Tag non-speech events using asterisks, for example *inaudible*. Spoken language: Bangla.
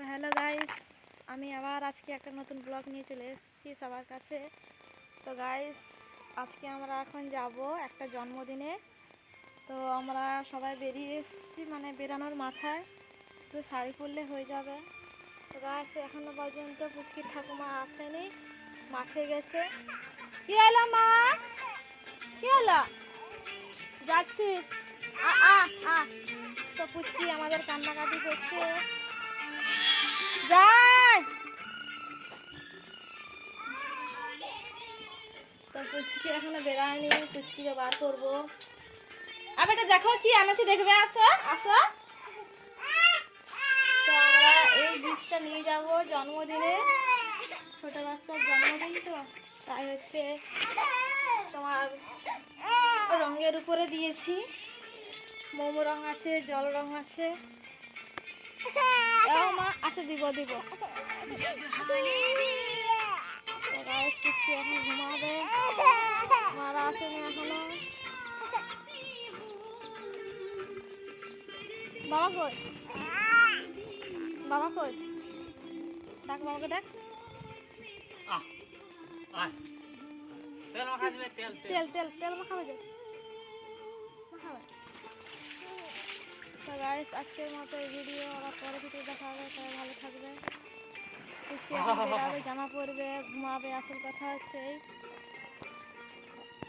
তো হ্যালো গাইস, আমি আবার আজকে একটা নতুন ব্লগ নিয়ে চলে এসেছি সবার কাছে। তো গাইস, আজকে আমরা এখন যাব একটা জন্মদিনে। তো আমরা সবাই বেরিয়ে এসেছি মানে বেরানোর মাথায়। শুধু শাড়ি পরলে হয়ে যাবে। তো গাইস, এখনও পর্যন্ত পুচকির ঠাকুমা আসেনি, মাঠে গেছে। কি হলো মা? কি হলো? যাচ্ছি। আ আ আ। তো পুচকি আমাদের কান্নাকাটি করছে। তো পুচকি এখনও বেড়ায়নি পুচকিকে বার করব। আবার এটা দেখো কি আনাচ্ছি, দেখবে? আসো আসো। তো আমরা এই গিফটটা নিয়ে যাব জন্মদিনে। ছোট বাচ্চার জন্মদিন তো, তাই হচ্ছে তোমার রঙের উপরে দিয়েছি। মোমো রং আছে, জল রং আছে। মা আচ্ছা দিব দিব। বাবা কই? বাবা কই? ডাক বাবাকে ডাক তেল তেল, তেল। মাখাবে মাখাবে। তো গাইস আজকের মতো এই ভিডিও আবার পরে ভিডিও দেখা হবে সবাই ভালো থাকবে। *laughs* জামা পরবে ঘুমাবে আসল কথা হচ্ছে এই।